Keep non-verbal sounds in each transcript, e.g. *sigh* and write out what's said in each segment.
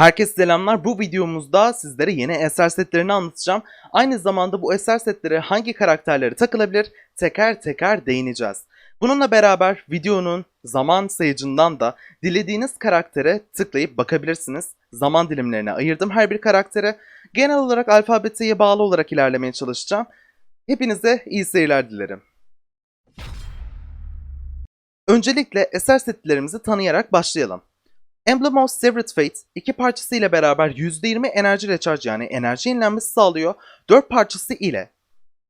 Herkese selamlar. Bu videomuzda sizlere yeni eser setlerini anlatacağım. Aynı zamanda bu eser setleri hangi karakterleri takılabilir teker teker değineceğiz. Bununla beraber videonun zaman sayıcından da dilediğiniz karaktere tıklayıp bakabilirsiniz. Zaman dilimlerine ayırdım her bir karaktere. Genel olarak alfabeteye bağlı olarak ilerlemeye çalışacağım. Hepinize iyi seyirler dilerim. Öncelikle eser setlerimizi tanıyarak başlayalım. Emblem of Severed Fate iki parçası ile beraber %20 enerji recharge yani enerji yenilenmesi sağlıyor. 4 parçası ile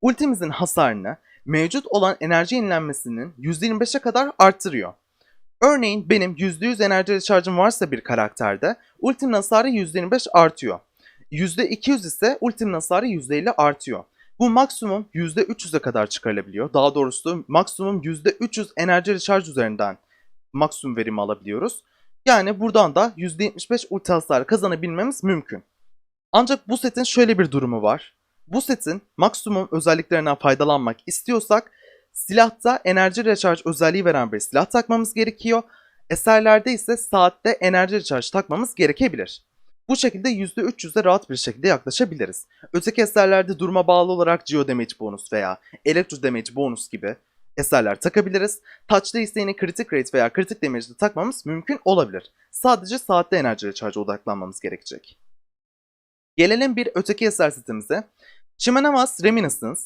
ultimizin hasarını mevcut olan enerji yenilenmesinin %25'e kadar arttırıyor. Örneğin benim %100 enerji recharge'ım varsa bir karakterde ultimin hasarı %25 artıyor. %200 ise ultimin hasarı %50 artıyor. Bu maksimum %300'e kadar çıkarılabiliyor. Daha doğrusu maksimum %300 enerji recharge üzerinden maksimum verimi alabiliyoruz. Yani buradan da %75 ulti hasar kazanabilmemiz mümkün. Ancak bu setin şöyle bir durumu var. Bu setin maksimum özelliklerinden faydalanmak istiyorsak silahta enerji recharge özelliği veren bir silah takmamız gerekiyor. Eserlerde ise saatte enerji recharge takmamız gerekebilir. Bu şekilde %300'e rahat bir şekilde yaklaşabiliriz. Öteki eserlerde duruma bağlı olarak Geo Damage bonus veya Electro Damage bonus gibi eserler takabiliriz. Touch'ta ise yine kritik rate veya kritik damage'de takmamız mümkün olabilir. Sadece saatte enerji recharge'a odaklanmamız gerekecek. Gelelim bir öteki eser setimize. Shimanavas Reminiscence.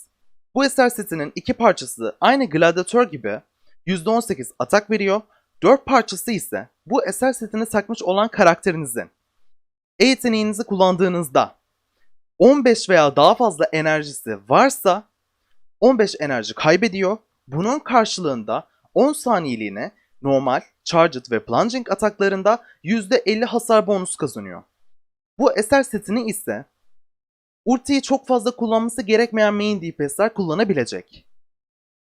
Bu eser setinin iki parçası aynı Gladiator gibi %18 atak veriyor. 4 parçası ise bu eser setini takmış olan karakterinizin E yeteneğinizi kullandığınızda 15 veya daha fazla enerjisi varsa 15 enerji kaybediyor. Bunun karşılığında 10 saniyeliğine normal, charged ve plunging ataklarında %50 hasar bonus kazanıyor. Bu eser setini ise ultiyi çok fazla kullanması gerekmeyen main DPS'ler kullanabilecek.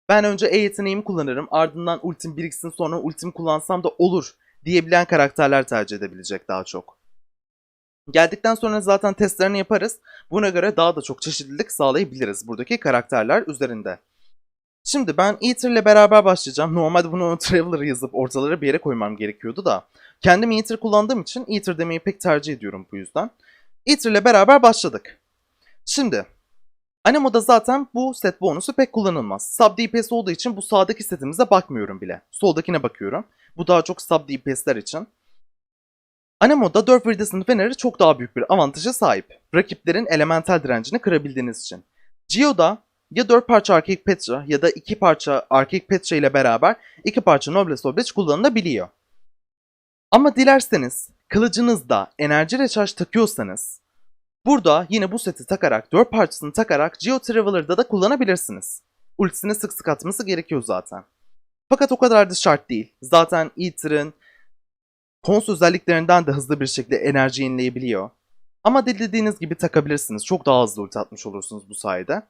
Ben önce E yeteneğimi kullanırım ardından ultim biriksin sonra ultim kullansam da olur diyebilen karakterler tercih edebilecek daha çok. Geldikten sonra zaten testlerini yaparız. Buna göre daha da çok çeşitlilik sağlayabiliriz buradaki karakterler üzerinde. Şimdi ben Ether ile beraber başlayacağım. Normalde bunu *laughs* Traveler yazıp ortalara bir yere koymam gerekiyordu da. Kendim Ether kullandığım için Ether demeyi pek tercih ediyorum bu yüzden. Ether ile beraber başladık. Şimdi Anemo'da zaten bu set bonusu pek kullanılmaz. Sub DPS olduğu için bu sağdaki setimize bakmıyorum bile. Soldakine bakıyorum. Bu daha çok sub DPS'ler için. Anemo'da 4 Viridescent Feneri çok daha büyük bir avantaja sahip. Rakiplerin elemental direncini kırabildiğiniz için. Geo'da ya 4 parça Arcade Petra ya da 2 parça Arcade Petra ile beraber 2 parça Noblesse Oblige kullanılabiliyor. Ama dilerseniz kılıcınızda enerji recharge takıyorsanız burada yine bu seti takarak 4 parçasını takarak Geo Traveler'da da kullanabilirsiniz. Ultisini sık sık atması gerekiyor zaten. Fakat o kadar da şart değil. Zaten Ether'ın Cons özelliklerinden de hızlı bir şekilde enerji yenileyebiliyor. Ama dilediğiniz gibi takabilirsiniz. Çok daha hızlı ulti atmış olursunuz bu sayede.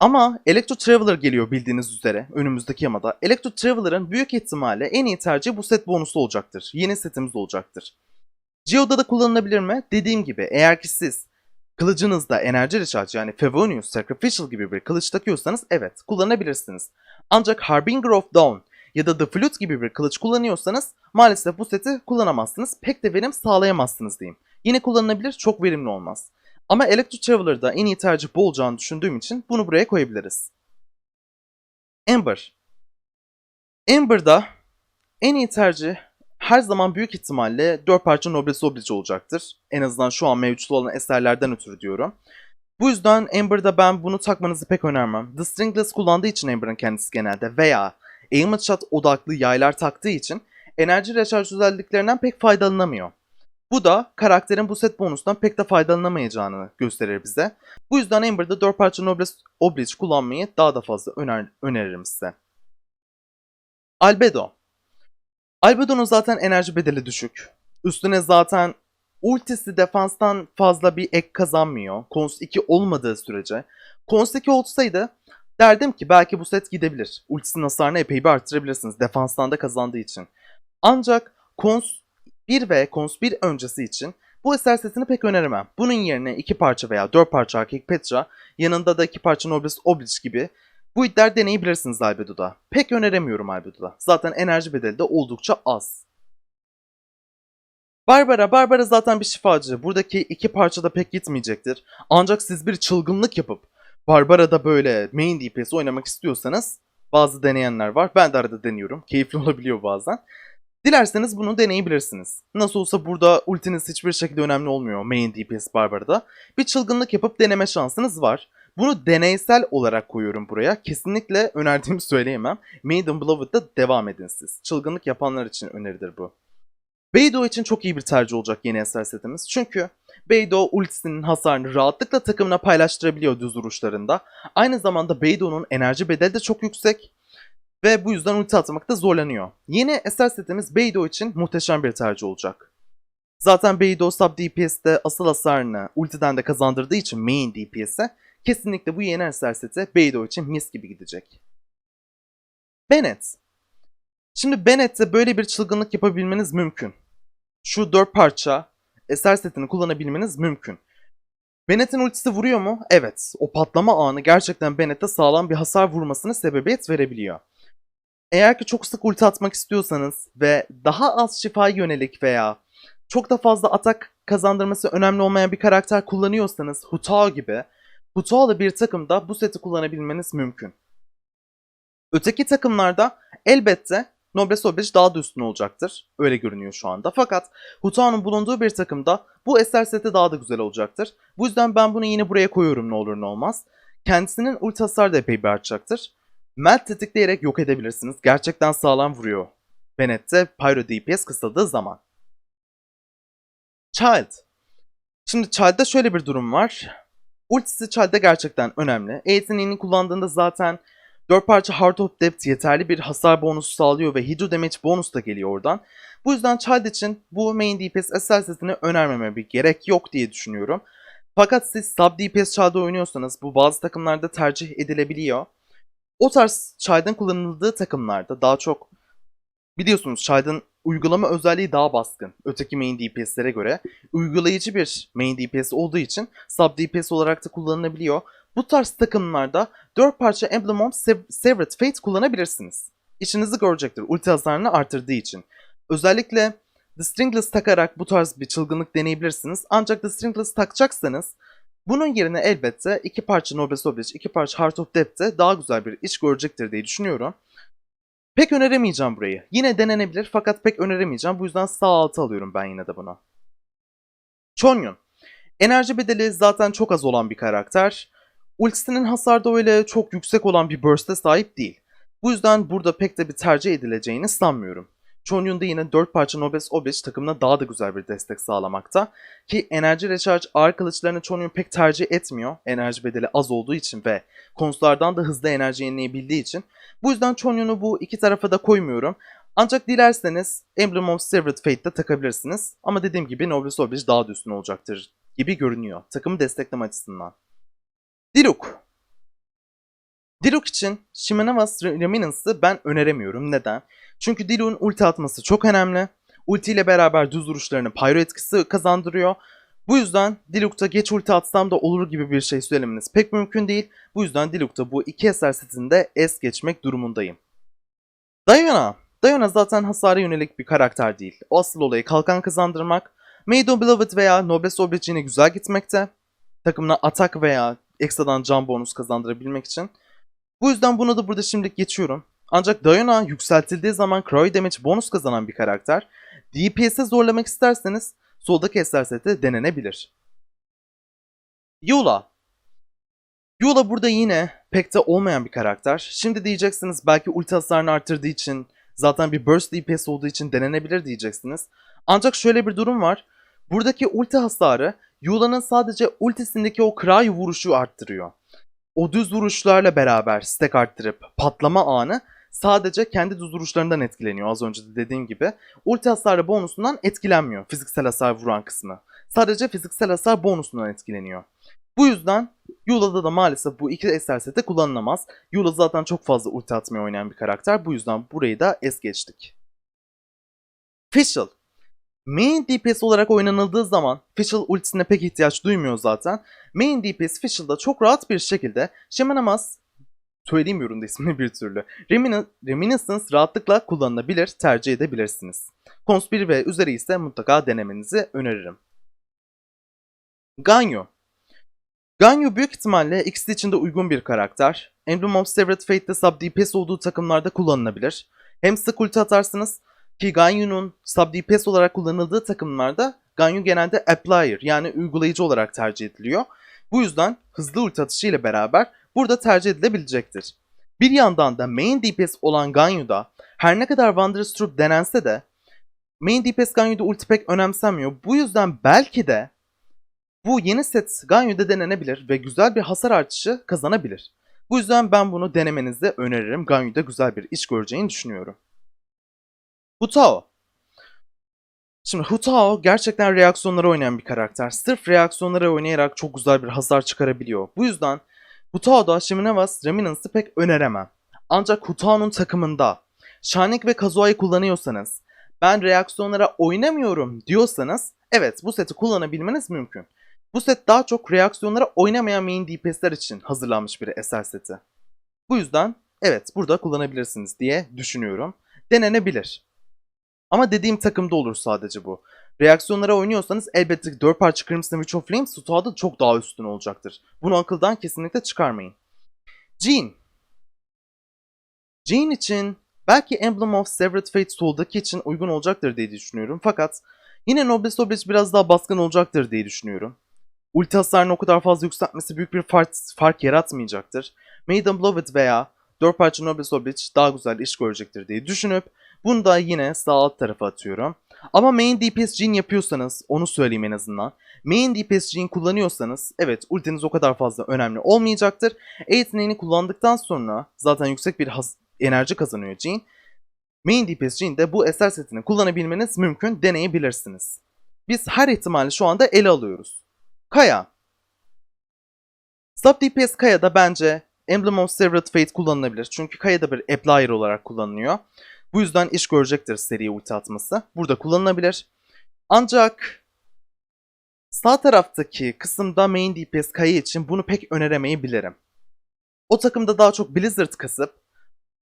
Ama Electro Traveler geliyor bildiğiniz üzere önümüzdeki yamada. Electro Traveler'ın büyük ihtimalle en iyi tercihi bu set bonusu olacaktır. Yeni setimiz olacaktır. Geo'da da kullanılabilir mi? Dediğim gibi eğer ki siz kılıcınızda enerji recharge yani Favonius Sacrificial gibi bir kılıç takıyorsanız evet kullanabilirsiniz. Ancak Harbinger of Dawn ya da The Flute gibi bir kılıç kullanıyorsanız maalesef bu seti kullanamazsınız. Pek de verim sağlayamazsınız diyeyim. Yine kullanılabilir çok verimli olmaz. Ama Electro Traveler'da en iyi tercih bu olacağını düşündüğüm için bunu buraya koyabiliriz. Ember. Ember'da en iyi tercih her zaman büyük ihtimalle 4 parça Noblesse Oblige olacaktır. En azından şu an mevcut olan eserlerden ötürü diyorum. Bu yüzden Ember'da ben bunu takmanızı pek önermem. The Stringless kullandığı için Ember'ın kendisi genelde veya Aimlet Shot odaklı yaylar taktığı için enerji recharge özelliklerinden pek faydalanamıyor. Bu da karakterin bu set bonustan pek de faydalanamayacağını gösterir bize. Bu yüzden Ember'da 4 parça Noblesse Oblige kullanmayı daha da fazla öner öneririm size. Albedo. Albedo'nun zaten enerji bedeli düşük. Üstüne zaten ultisi defanstan fazla bir ek kazanmıyor. Cons 2 olmadığı sürece. Cons 2 olsaydı derdim ki belki bu set gidebilir. Ultisinin hasarını epey bir arttırabilirsiniz defanstan da kazandığı için. Ancak Cons 1 ve Cons 1 öncesi için bu eser setini pek öneremem. Bunun yerine 2 parça veya 4 parça Arcade Petra, yanında da 2 parça Noblesse Oblige gibi bu iddiaları deneyebilirsiniz Albedo'da. Pek öneremiyorum Albedo'da. Zaten enerji bedeli de oldukça az. Barbara, Barbara zaten bir şifacı. Buradaki iki parçada pek gitmeyecektir. Ancak siz bir çılgınlık yapıp Barbara'da böyle main DPS oynamak istiyorsanız bazı deneyenler var. Ben de arada deniyorum. Keyifli *laughs* olabiliyor bazen. Dilerseniz bunu deneyebilirsiniz. Nasıl olsa burada ultiniz hiçbir şekilde önemli olmuyor main DPS Barbara'da. Bir çılgınlık yapıp deneme şansınız var. Bunu deneysel olarak koyuyorum buraya. Kesinlikle önerdiğimi *laughs* söyleyemem. Maiden Beloved'da devam edin siz. Çılgınlık yapanlar için öneridir bu. Beidou için çok iyi bir tercih olacak yeni eser setimiz. Çünkü Beidou ultisinin hasarını rahatlıkla takımına paylaştırabiliyor düz vuruşlarında. Aynı zamanda Beidou'nun enerji bedeli de çok yüksek. Ve bu yüzden ulti atmakta zorlanıyor. Yeni eser setimiz Beidou için muhteşem bir tercih olacak. Zaten Beidou sub DPS'te asıl hasarını ultiden de kazandırdığı için main DPS'e kesinlikle bu yeni eser seti Beidou için mis gibi gidecek. Bennett. Şimdi Bennett'te böyle bir çılgınlık yapabilmeniz mümkün. Şu dört parça eser setini kullanabilmeniz mümkün. Bennett'in ultisi vuruyor mu? Evet. O patlama anı gerçekten Bennett'e sağlam bir hasar vurmasına sebebiyet verebiliyor. Eğer ki çok sık ulti atmak istiyorsanız ve daha az şifaya yönelik veya çok da fazla atak kazandırması önemli olmayan bir karakter kullanıyorsanız Hutao gibi Hutao'lu bir takımda bu seti kullanabilmeniz mümkün. Öteki takımlarda elbette Noblesse Oblige daha da üstün olacaktır. Öyle görünüyor şu anda. Fakat Hutao'nun bulunduğu bir takımda bu eser seti daha da güzel olacaktır. Bu yüzden ben bunu yine buraya koyuyorum ne olur ne olmaz. Kendisinin ulti hasarı da epey bir artacaktır. Melt tetikleyerek yok edebilirsiniz. Gerçekten sağlam vuruyor. Bennett'te Pyro DPS kısaldığı zaman. Child. Şimdi Child'da şöyle bir durum var. Ultisi Child'da gerçekten önemli. E kullandığında zaten 4 parça Heart of Depth yeterli bir hasar bonusu sağlıyor ve Hydro Damage bonus da geliyor oradan. Bu yüzden Child için bu main DPS eser setini önermeme bir gerek yok diye düşünüyorum. Fakat siz sub DPS Child'da oynuyorsanız bu bazı takımlarda tercih edilebiliyor. O tarz Child'ın kullanıldığı takımlarda daha çok biliyorsunuz Child'ın uygulama özelliği daha baskın öteki main DPS'lere göre. Uygulayıcı bir main DPS olduğu için sub DPS olarak da kullanılabiliyor. Bu tarz takımlarda 4 parça Emblem of Sev- Severed Fate kullanabilirsiniz. İşinizi görecektir ulti hasarını artırdığı için. Özellikle The Stringless takarak bu tarz bir çılgınlık deneyebilirsiniz. Ancak The Stringless takacaksanız bunun yerine elbette iki parça Noblesse Oblige, iki parça Heart of Depth'te daha güzel bir iş görecektir diye düşünüyorum. Pek öneremeyeceğim burayı. Yine denenebilir fakat pek öneremeyeceğim. Bu yüzden sağ altı alıyorum ben yine de bunu. Chongyun. Enerji bedeli zaten çok az olan bir karakter. Ultisinin hasarda öyle çok yüksek olan bir burst'e sahip değil. Bu yüzden burada pek de bir tercih edileceğini sanmıyorum. Chonyun da yine 4 parça Noblesse Oblige takımına daha da güzel bir destek sağlamakta. Ki enerji recharge ağır kılıçlarını Chonyun pek tercih etmiyor. Enerji bedeli az olduğu için ve konuslardan da hızlı enerji yenileyebildiği için. Bu yüzden Chonyun'u bu iki tarafa da koymuyorum. Ancak dilerseniz Emblem of Severed Fate'de takabilirsiniz. Ama dediğim gibi Noblesse Oblige daha da üstün olacaktır gibi görünüyor. Takımı destekleme açısından. Diluc. Diluc için Shimenavas Reminiscence'ı ben öneremiyorum. Neden? Çünkü Diluc'un ulti atması çok önemli. Ulti ile beraber düz vuruşlarını pyro etkisi kazandırıyor. Bu yüzden Diluc'ta geç ulti atsam da olur gibi bir şey söylemeniz pek mümkün değil. Bu yüzden Diluc'ta bu iki eser setinde es geçmek durumundayım. Diana. Diana zaten hasara yönelik bir karakter değil. O asıl olayı kalkan kazandırmak. Maiden Beloved veya Noblesse Oblige yine güzel gitmekte. Takımına atak veya ekstradan can bonus kazandırabilmek için. Bu yüzden bunu da burada şimdilik geçiyorum. Ancak Diana yükseltildiği zaman Croy Damage bonus kazanan bir karakter. DPS'e zorlamak isterseniz soldaki eser seti denenebilir. Eula. Eula burada yine pek de olmayan bir karakter. Şimdi diyeceksiniz belki ulti hasarını arttırdığı için zaten bir burst DPS olduğu için denenebilir diyeceksiniz. Ancak şöyle bir durum var. Buradaki ulti hasarı Eula'nın sadece ultisindeki o Cry vuruşu arttırıyor. O düz vuruşlarla beraber stack arttırıp patlama anı sadece kendi düz vuruşlarından etkileniyor az önce de dediğim gibi. Ulti hasarı bonusundan etkilenmiyor fiziksel hasar vuran kısmı. Sadece fiziksel hasar bonusundan etkileniyor. Bu yüzden Eula'da da maalesef bu iki eser seti kullanılamaz. Eula zaten çok fazla ulti atmaya oynayan bir karakter. Bu yüzden burayı da es geçtik. Fischl. Main DPS olarak oynanıldığı zaman Fischl ultisine pek ihtiyaç duymuyor zaten. Main DPS Fischl'da çok rahat bir şekilde Shamanamaz söyleyemiyorum da ismini *laughs* bir türlü. Remin- Reminiscence rahatlıkla kullanılabilir, tercih edebilirsiniz. Cons 1 ve üzeri ise mutlaka denemenizi öneririm. Ganyu Ganyu büyük ihtimalle ikisi için de uygun bir karakter. Emblem of Severed Fate'de sub DPS olduğu takımlarda kullanılabilir. Hem sık ulti atarsınız ki Ganyu'nun sub DPS olarak kullanıldığı takımlarda Ganyu genelde applier yani uygulayıcı olarak tercih ediliyor. Bu yüzden hızlı ulti atışı ile beraber burada tercih edilebilecektir. Bir yandan da main DPS olan Ganyu'da her ne kadar Wanderer's Troop denense de main DPS Ganyu'da ulti pek önemsenmiyor. Bu yüzden belki de bu yeni set Ganyu'da denenebilir ve güzel bir hasar artışı kazanabilir. Bu yüzden ben bunu denemenizi öneririm. Ganyu'da güzel bir iş göreceğini düşünüyorum. Hutao. Şimdi Hutao gerçekten reaksiyonları oynayan bir karakter. Sırf reaksiyonları oynayarak çok güzel bir hasar çıkarabiliyor. Bu yüzden Hutao'da Shiminevas Reminance'ı pek öneremem. Ancak Hutao'nun takımında Shanik ve Kazuha'yı kullanıyorsanız, ben reaksiyonlara oynamıyorum diyorsanız, evet bu seti kullanabilmeniz mümkün. Bu set daha çok reaksiyonlara oynamayan main DPS'ler için hazırlanmış bir eser seti. Bu yüzden evet burada kullanabilirsiniz diye düşünüyorum. Denenebilir. Ama dediğim takımda olur sadece bu. Reaksiyonlara oynuyorsanız elbette 4 parça Crimson Witch of Flame Suta'da çok daha üstün olacaktır. Bunu akıldan kesinlikle çıkarmayın. Jean. Jean için belki Emblem of Severed Fate Soul'daki için uygun olacaktır diye düşünüyorum. Fakat yine Noblesse Oblige biraz daha baskın olacaktır diye düşünüyorum. Ulti hasarını o kadar fazla yükseltmesi büyük bir fark, fark yaratmayacaktır. Maiden Beloved veya 4 parça Noblesse Oblige daha güzel iş görecektir diye düşünüp bunu da yine sağ alt tarafa atıyorum. Ama main DPS Jean yapıyorsanız onu söyleyeyim en azından. Main DPS Jean kullanıyorsanız evet ultiniz o kadar fazla önemli olmayacaktır. E kullandıktan sonra zaten yüksek bir enerji kazanıyor Jean. Main DPS Jean'de bu eser setini kullanabilmeniz mümkün deneyebilirsiniz. Biz her ihtimali şu anda ele alıyoruz. Kaya. Sub DPS Kaya'da bence Emblem of Severed Fate kullanılabilir. Çünkü Kaya da bir applier olarak kullanılıyor. Bu yüzden iş görecektir seri ulti atması. Burada kullanılabilir. Ancak sağ taraftaki kısımda main DPS Kaya için bunu pek öneremeyebilirim. O takımda daha çok Blizzard kasıp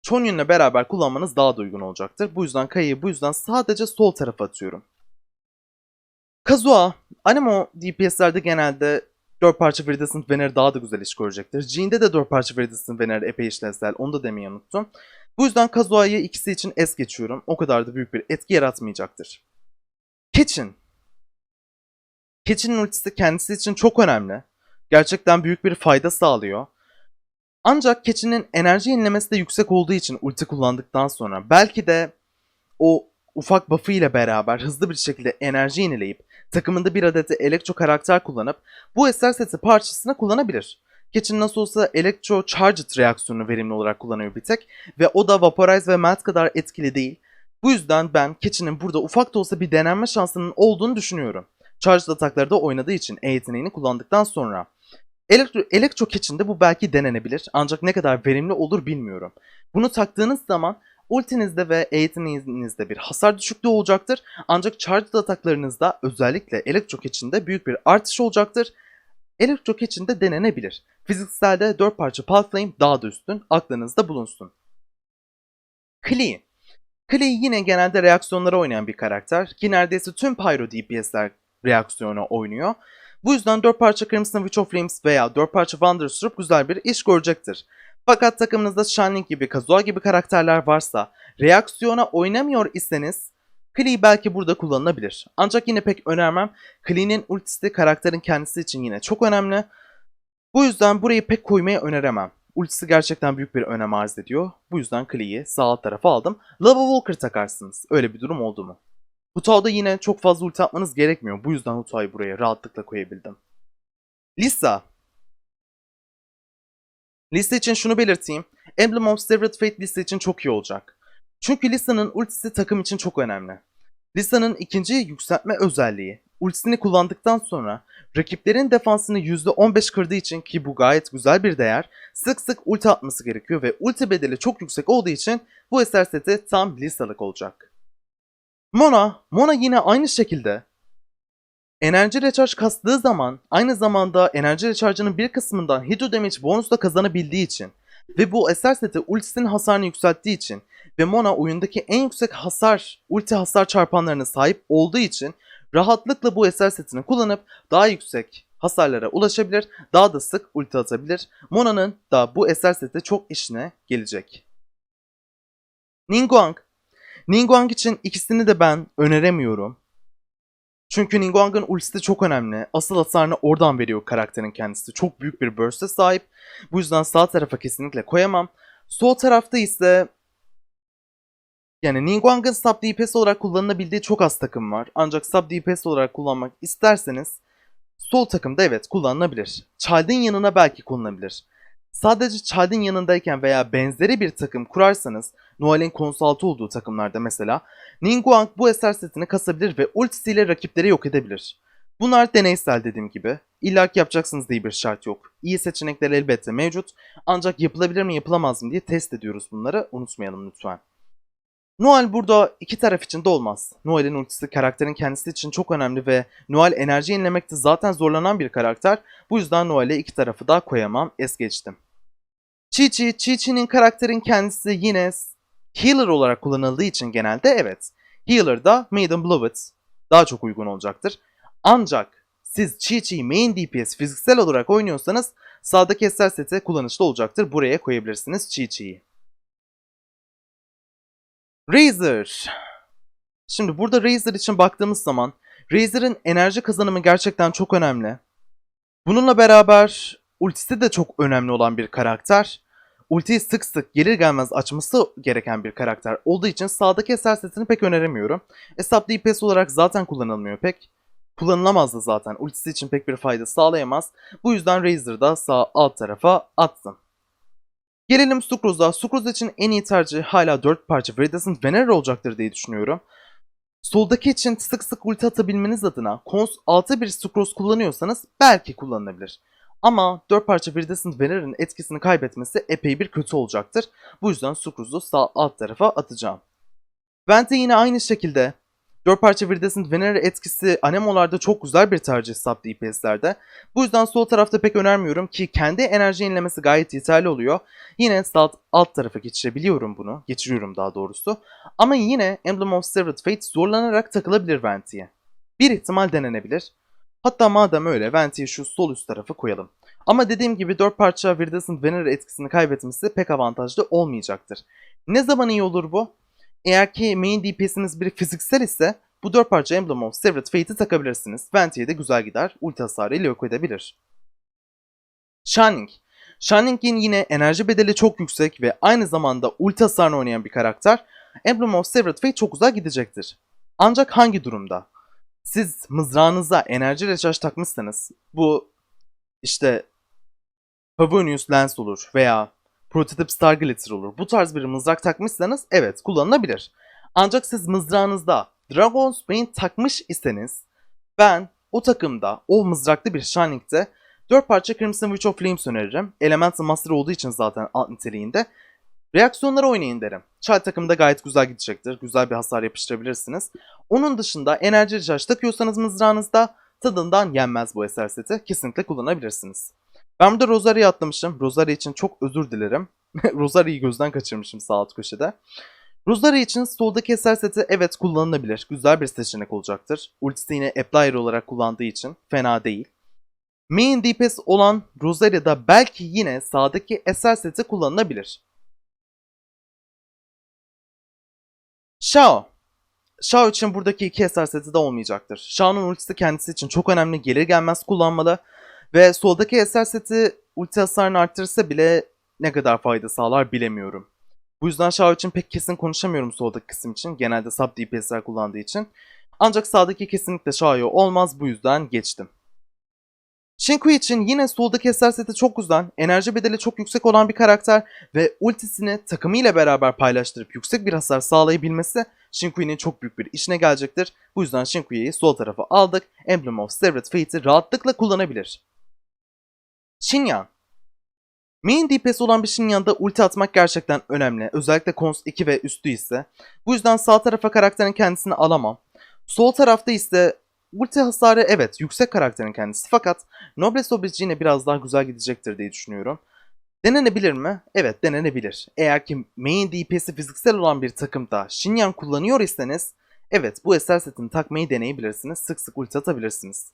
Chonyun'la beraber kullanmanız daha da uygun olacaktır. Bu yüzden Kaya'yı bu yüzden sadece sol tarafa atıyorum. Kazuha, Anemo DPS'lerde genelde 4 parça Viridescent Vener daha da güzel iş görecektir. Jean'de de 4 parça Viridescent Vener epey işlevsel, onu da demeyi unuttum. Bu yüzden Kazuha'yı ikisi için es geçiyorum. O kadar da büyük bir etki yaratmayacaktır. Kitchen. Kitchen'in ultisi kendisi için çok önemli. Gerçekten büyük bir fayda sağlıyor. Ancak Kitchen'in enerji yenilemesi de yüksek olduğu için ulti kullandıktan sonra belki de o ufak buff'ı ile beraber hızlı bir şekilde enerji yenileyip takımında bir adet de elektro karakter kullanıp bu eser seti parçasına kullanabilir. Kitchen nasıl olsa Electro Charged reaksiyonunu verimli olarak kullanıyor bir tek ve o da Vaporize ve Melt kadar etkili değil. Bu yüzden ben Kitchen'in burada ufak da olsa bir denenme şansının olduğunu düşünüyorum. Charged ataklarda oynadığı için E yeteneğini kullandıktan sonra. Elektro, Electro Kitchen'de bu belki denenebilir ancak ne kadar verimli olur bilmiyorum. Bunu taktığınız zaman ultinizde ve E yeteneğinizde bir hasar düşüklüğü olacaktır. Ancak Charged ataklarınızda özellikle Electro Kitchen'de büyük bir artış olacaktır. Electro Kitchen'de denenebilir. Fizikselde 4 parça Flame daha da üstün, aklınızda bulunsun. Klee. Klee yine genelde reaksiyonlara oynayan bir karakter ki neredeyse tüm Pyro DPS'ler reaksiyona oynuyor. Bu yüzden 4 parça Crimson Witch of Flames veya 4 parça Wanderstrup güzel bir iş görecektir. Fakat takımınızda Shining gibi, Kazuha gibi karakterler varsa, reaksiyona oynamıyor iseniz Klee belki burada kullanılabilir. Ancak yine pek önermem. Klee'nin ultisi karakterin kendisi için yine çok önemli. Bu yüzden burayı pek koymaya öneremem. Ultisi gerçekten büyük bir önem arz ediyor. Bu yüzden Klee'yi sağ alt tarafa aldım. Lava Walker takarsınız. Öyle bir durum oldu mu? Hutao'da yine çok fazla ulti atmanız gerekmiyor. Bu yüzden Hutao'yu buraya rahatlıkla koyabildim. Lisa. Lisa için şunu belirteyim. Emblem of Severed Fate Lisa için çok iyi olacak. Çünkü Lisa'nın ultisi takım için çok önemli. Lisa'nın ikinci yükseltme özelliği, ultisini kullandıktan sonra rakiplerin defansını %15 kırdığı için ki bu gayet güzel bir değer, sık sık ulti atması gerekiyor ve ulti bedeli çok yüksek olduğu için bu eser seti tam Lisa'lık olacak. Mona, Mona yine aynı şekilde enerji recharge kastığı zaman aynı zamanda enerji recharge'ının bir kısmından hydro damage bonusla kazanabildiği için Ve bu eser seti ultisinin hasarını yükselttiği için ve Mona oyundaki en yüksek hasar, ulti hasar çarpanlarına sahip olduğu için rahatlıkla bu eser setini kullanıp daha yüksek hasarlara ulaşabilir, daha da sık ulti atabilir. Mona'nın da bu eser seti çok işine gelecek. Ningguang. Ningguang için ikisini de ben öneremiyorum. Çünkü Ningguang'ın ultisi çok önemli. Asıl hasarını oradan veriyor karakterin kendisi. Çok büyük bir burst'e sahip. Bu yüzden sağ tarafa kesinlikle koyamam. Sol tarafta ise yani Ningguang'ın sub DPS olarak kullanılabildiği çok az takım var. Ancak sub DPS olarak kullanmak isterseniz sol takımda evet kullanılabilir. Child'in yanına belki kullanılabilir. Sadece Child'in yanındayken veya benzeri bir takım kurarsanız Noel'in konsaltı olduğu takımlarda mesela Ningguang bu eser setini kasabilir ve ultisiyle rakipleri yok edebilir. Bunlar deneysel dediğim gibi. İlla ki yapacaksınız diye bir şart yok. İyi seçenekler elbette mevcut. Ancak yapılabilir mi yapılamaz mı diye test ediyoruz bunları. Unutmayalım lütfen. Noel burada iki taraf için de olmaz. Noel'in ultisi karakterin kendisi için çok önemli ve Noel enerji yenilemekte zaten zorlanan bir karakter. Bu yüzden Noel'e iki tarafı da koyamam. Es geçtim. Chi-Chi, Chi-Chi'nin karakterin kendisi yine healer olarak kullanıldığı için genelde evet. Healer'da Maiden Blood daha çok uygun olacaktır. Ancak siz Chi-Chi main DPS fiziksel olarak oynuyorsanız sağdaki eser seti kullanışlı olacaktır. Buraya koyabilirsiniz Chi-Chi'yi. Razer. Şimdi burada Razer için baktığımız zaman Razer'ın enerji kazanımı gerçekten çok önemli. Bununla beraber ultisi de çok önemli olan bir karakter. Ultiyi sık sık gelir gelmez açması gereken bir karakter olduğu için sağdaki eser setini pek öneremiyorum. Hesap DPS olarak zaten kullanılmıyor pek. Kullanılamaz da zaten. Ultisi için pek bir fayda sağlayamaz. Bu yüzden Razer'da sağ alt tarafa attım. Gelelim Sucrose'a. Sucrose için en iyi tercih hala 4 parça Viridescent Venerer olacaktır diye düşünüyorum. Soldaki için sık sık ulti atabilmeniz adına Cons 6 bir Sucrose kullanıyorsanız belki kullanılabilir. Ama 4 parça Viridescent Venerer'in etkisini kaybetmesi epey bir kötü olacaktır. Bu yüzden Sucrose'u sağ alt tarafa atacağım. Vente yine aynı şekilde 4 parça Viridescent Venerer etkisi anemolarda çok güzel bir tercih sub DPS'lerde. Bu yüzden sol tarafta pek önermiyorum ki kendi enerji yenilemesi gayet yeterli oluyor. Yine sağ alt tarafa geçirebiliyorum bunu. Geçiriyorum daha doğrusu. Ama yine Emblem of Severed Fate zorlanarak takılabilir Venti'ye. Bir ihtimal denenebilir. Hatta madem öyle Venti'yi şu sol üst tarafa koyalım. Ama dediğim gibi 4 parça Viridescent Venerer etkisini kaybetmesi pek avantajlı olmayacaktır. Ne zaman iyi olur bu? Eğer ki main DPS'iniz bir fiziksel ise bu 4 parça Emblem of Severed Fate'i takabilirsiniz. Venti'ye de güzel gider. Ulti hasarıyla yok edebilir. Shining. Shining'in yine enerji bedeli çok yüksek ve aynı zamanda ulti hasarını oynayan bir karakter. Emblem of Severed Fate çok güzel gidecektir. Ancak hangi durumda? Siz mızrağınıza enerji recharge takmışsanız bu işte Pavonius Lens olur veya Prototype Star Glitter olur. Bu tarz bir mızrak takmışsanız evet kullanılabilir. Ancak siz mızrağınızda Dragon's Bane takmış iseniz ben o takımda o mızraklı bir Shining'de 4 parça Crimson Witch of Flames öneririm. Elemental Master olduğu için zaten alt niteliğinde. Reaksiyonları oynayın derim. Çay takımda gayet güzel gidecektir. Güzel bir hasar yapıştırabilirsiniz. Onun dışında enerji recharge takıyorsanız mızrağınızda tadından yenmez bu eser seti. Kesinlikle kullanabilirsiniz. Ben burada Rosaria'yı atlamışım. Rosaria için çok özür dilerim. *laughs* Rosaria'yı gözden kaçırmışım sağ alt köşede. Rosaria için soldaki eser seti evet kullanılabilir. Güzel bir seçenek olacaktır. Ultisi yine Applier olarak kullandığı için fena değil. Main DPS olan Rosaria'da belki yine sağdaki eser seti kullanılabilir. Shao. Shao için buradaki iki eser seti de olmayacaktır. Shao'nun ultisi kendisi için çok önemli. Gelir gelmez kullanmalı. Ve soldaki eser seti ulti hasarını arttırırsa bile ne kadar fayda sağlar bilemiyorum. Bu yüzden Shao için pek kesin konuşamıyorum soldaki kısım için. Genelde sub DPS'ler kullandığı için. Ancak sağdaki kesinlikle Shao olmaz bu yüzden geçtim. Shinkui için yine soldaki eser seti çok güzel, enerji bedeli çok yüksek olan bir karakter ve ultisini takımıyla beraber paylaştırıp yüksek bir hasar sağlayabilmesi Shinkui'nin çok büyük bir işine gelecektir. Bu yüzden Shinkui'yi sol tarafa aldık. Emblem of Severed Fate'i rahatlıkla kullanabilir. Shinyan. Main DPS olan bir Shinyan'da ulti atmak gerçekten önemli. Özellikle Cons 2 ve üstü ise. Bu yüzden sağ tarafa karakterin kendisini alamam. Sol tarafta ise ulti hasarı evet yüksek karakterin kendisi fakat Noblesse Oblige biraz daha güzel gidecektir diye düşünüyorum. Denenebilir mi? Evet denenebilir. Eğer ki main DPS'i fiziksel olan bir takımda Shinyan kullanıyor iseniz evet bu eser setini takmayı deneyebilirsiniz. Sık sık ulti atabilirsiniz.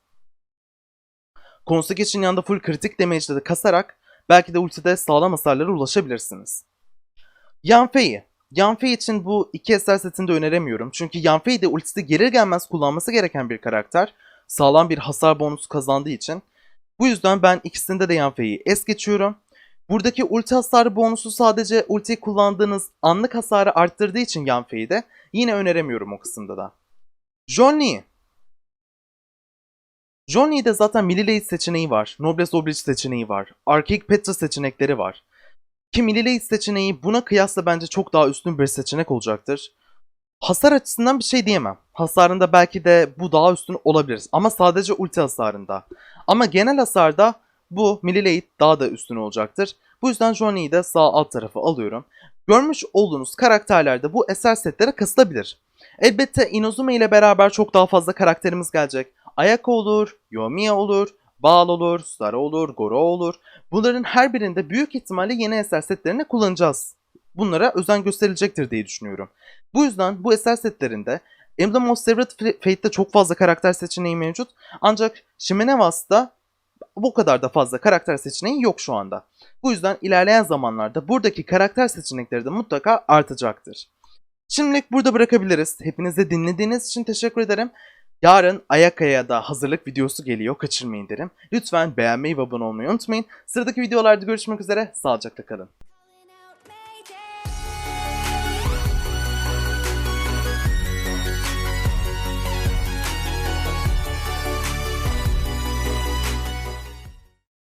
Konusuki Shinyan'da full kritik damage'de de kasarak belki de ultide sağlam hasarlara ulaşabilirsiniz. Yanfei'yi. Yanfei için bu iki eser setini de öneremiyorum. Çünkü Yanfei de ultisi gelir gelmez kullanması gereken bir karakter. Sağlam bir hasar bonusu kazandığı için. Bu yüzden ben ikisinde de Yanfei'yi es geçiyorum. Buradaki ulti hasarı bonusu sadece ultiyi kullandığınız anlık hasarı arttırdığı için Yanfei'yi de yine öneremiyorum o kısımda da. Johnny. Johnny'de zaten Millilate seçeneği var. Noblesse Oblige seçeneği var. Archaic Petra seçenekleri var. Ki Millilate seçeneği buna kıyasla bence çok daha üstün bir seçenek olacaktır. Hasar açısından bir şey diyemem. Hasarında belki de bu daha üstün olabilir. Ama sadece ulti hasarında. Ama genel hasarda bu Millilate daha da üstün olacaktır. Bu yüzden Johnny'yi de sağ alt tarafa alıyorum. Görmüş olduğunuz karakterlerde bu eser setlere kasılabilir. Elbette Inazuma ile beraber çok daha fazla karakterimiz gelecek. Ayako olur, Yoimiya olur, Baal olur, Sara olur, Goro olur. Bunların her birinde büyük ihtimalle yeni eser setlerini kullanacağız. Bunlara özen gösterilecektir diye düşünüyorum. Bu yüzden bu eser setlerinde Emblem of Severed Fate'de çok fazla karakter seçeneği mevcut. Ancak Shimenevas'ta bu kadar da fazla karakter seçeneği yok şu anda. Bu yüzden ilerleyen zamanlarda buradaki karakter seçenekleri de mutlaka artacaktır. Şimdilik burada bırakabiliriz. Hepinize dinlediğiniz için teşekkür ederim. Yarın Ayaka'ya da hazırlık videosu geliyor. Kaçırmayın derim. Lütfen beğenmeyi ve abone olmayı unutmayın. Sıradaki videolarda görüşmek üzere. Sağlıcakla kalın.